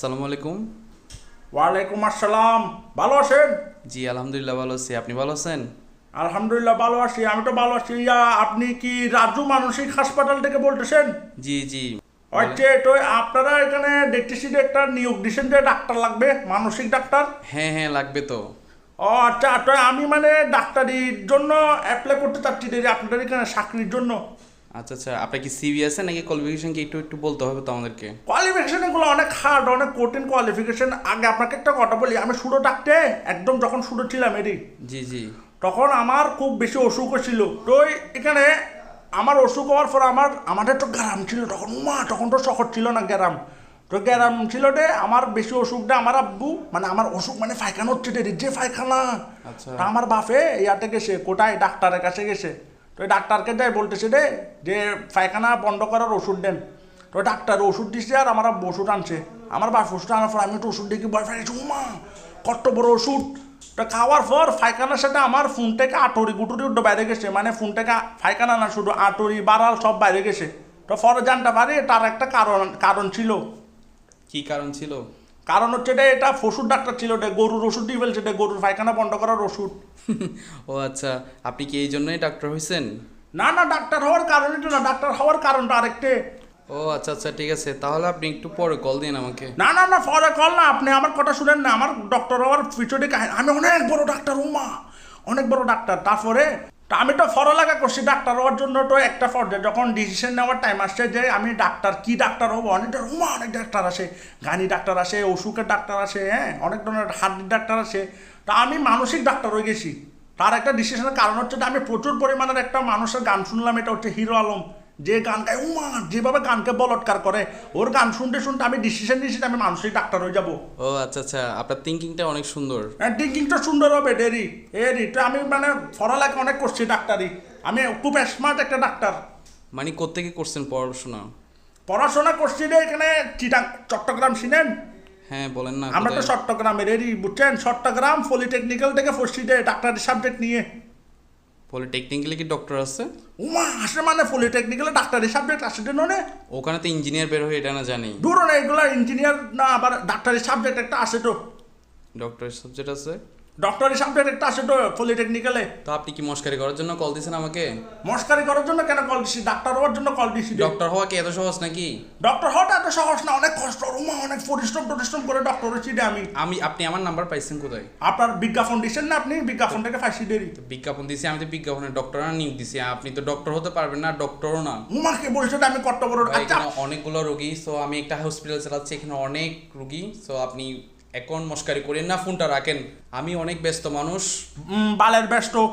আসসালামু আলাইকুম। ওয়ালাইকুম আসসালাম। ভালো আছেন? জি আলহামদুলিল্লাহ ভালো আছি। আপনি ভালো আছেন? আলহামদুলিল্লাহ ভালো আছি আমি তো ভালো আছি। আপনি কি রাজু মানসিক হাসপাতাল থেকে বলতেছেন? জি জি। হচ্ছে তো আপনারা এখানে দেখতেছি যে একটা নিয়োগ দিচ্ছেন যে ডাক্তার লাগবে মানসিক ডাক্তার? হ্যাঁ হ্যাঁ লাগবে তো। ও আচ্ছা তো আমি মানে ডাক্তারির জন্য অ্যাপ্লাই করতে চাচ্ছি যে আপনাদের এখানে চাকরির জন্য। আচ্ছা আচ্ছা আপনার কি সিভি আছে নাকি কোয়ালিফিকেশন কি একটু একটু বলতে হবে তো আমাদেরকে? কোয়ালিফিকেশন এগুলো অনেক হার্ড অনেক কঠিন কোয়ালিফিকেশন আগে আপনাকে একটা কথা বলি আমি শুরু ডাকতে একদম যখন শুরু ছিলাম এরই। জি জি। তখন আমার খুব বেশি অসুখ ছিল। তো এখানে আমার অসুখ হওয়ার পর আমার আমাদের তো গ্রাম ছিল তখন মা তখন তো শহর ছিল না গ্রাম। তো গ্রাম ছিল রে আমার বেশি অসুখটা আমার আব্বু মানে আমার অসুখ মানে পায়খানা হচ্ছে রে যে পায়খানা। আচ্ছা। আমার বাপে ইয়াতে গেছে কোটায় ডাক্তারের কাছে গেছে। তো ডাক্তারকে যাই বলতেছে রে যে পায়খানা বন্ধ করার ওষুধ দেন। তো ডাক্তার ওষুধ দিচ্ছে আর আমার ওষুধ আনছে। আমার বাপ ওষুধ আনার পর আমি তো ওষুধ দেখি ভয় পাইছি মা কত বড় ওষুধ। তো খাওয়ার পর ফাইখানার সাথে আমার ফোন থেকে আটরি গুটুরি উঠে বাইরে গেছে। মানে ফোন থেকে ফাইখানা না, শুধু আটরি বাড়াল সব বাইরে গেছে। তো পরে জানতে পারি তার একটা কারণ কারণ ছিল। কি কারণ ছিল? কারণ হচ্ছে এটা এটা পশুর ডাক্তার ছিল এটা গরুর ওষুধ দিয়ে ফেলছে এটা গরুর পায়খানা বন্ধ করার ওষুধ। ও আচ্ছা আপনি কি এই জন্যই ডাক্তার হয়েছেন না না ডাক্তার হওয়ার কারণ এটা না ডাক্তার হওয়ার কারণটা আরেকটে। ও আচ্ছা আচ্ছা ঠিক আছে তাহলে আপনি একটু পরে কল দিন আমাকে। না না না পরে কল না আপনি আমার কথা শুনেন না আমার ডক্টর হওয়ার পিছনে আমি অনেক বড় ডাক্তার উমা অনেক বড় ডাক্তার তারপরে তা আমি তো ফরলাগা করছি, ডাক্তার হওয়ার জন্য তো একটা পর্যায়ে যখন ডিসিশন নেওয়ার টাইম আসছে যে আমি ডাক্তার, কি ডাক্তার হব? অনেক অনেক ডাক্তার আসে। গানি ডাক্তার আসে, অসুখের ডাক্তার আসে হ্যাঁ অনেক ধরনের হার্টের ডাক্তার আসে। তা আমি মানসিক ডাক্তার হয়ে গেছি। তার একটা ডিসিশনের কারণ হচ্ছে যে আমি প্রচুর পরিমাণের একটা মানুষের গান শুনলাম, এটা হচ্ছে হিরো আলম। যে গান গায় উমা যেভাবে গানকে বলৎকার করে ওর গান শুনতে শুনতে আমি ডিসিশন নিয়েছি আমি মানসিক ডাক্তার হয়ে যাব। ও আচ্ছা আচ্ছা আপনার থিঙ্কিংটা অনেক সুন্দর। হ্যাঁ থিঙ্কিংটা সুন্দর হবে ডেরি এরি তো আমি মানে পড়ালেখা অনেক করছি ডাক্তারি। আমি খুব স্মার্ট একটা ডাক্তার। মানে কোত্থেকে করছেন পড়াশোনা? পড়াশোনা করছি রে এখানে চিটাং চট্টগ্রাম চিনেন হ্যাঁ বলেন না আমরা তো? চট্টগ্রামের এরি বুঝছেন? চট্টগ্রাম পলিটেকনিক্যাল থেকে পড়ছি রে ডাক্তারি সাবজেক্ট নিয়ে। পলিটেকনিক্যালি কি ডক্টর আছে? উমা আসে মানে পলিটেকনিক্যালে ডাক্তারি সাবজেক্ট আসে তো ননে ওখানে তো ইঞ্জিনিয়ার বের হয়ে এটা না জানি। দূর না এগুলো ইঞ্জিনিয়ার না আবার ডাক্তারের সাবজেক্ট একটা আসে তো। ডক্টরের সাবজেক্ট আছে? ডক্টরি সাবজেক্ট একটা আসে তো পলিটেকনিক্যালে তো আপনি কি মস্কারি করার জন্য কল দিয়েছেন আমাকে? মস্কারি করার জন্য কেন কল দিছি? ডাক্তার হওয়ার জন্য কল দিছি। ডক্টর হওয়া কি এত সহজ নাকি? ডক্টর হওয়াটা এত সহজ না অনেক কষ্ট উমা অনেক পরিশ্রম টরিশ্রম করে ডক্টর হচ্ছি আমি। আমি আপনি আমার নাম্বার পাইছেন কোথায়? আপনার বিজ্ঞাপন দিচ্ছেন না আপনি? বিজ্ঞাপন থেকে ফাঁসি দেরি। তো বিজ্ঞাপন দিছি আমি তো বিজ্ঞাপনের ডক্টর না নিয়োগ দিছি। আপনি তো ডক্টর হতে পারবেন না ডক্টরও না। উমাকে বলছে আমি কত বড় আচ্ছা অনেকগুলো রোগী সো আমি একটা হসপিটাল চালাচ্ছি এখানে অনেক রোগী সো আপনি এখন মস্কারি করেন না ফোনটা রাখেন। আমি অনেক ব্যস্ত মানুষ। বালের ব্যস্ত।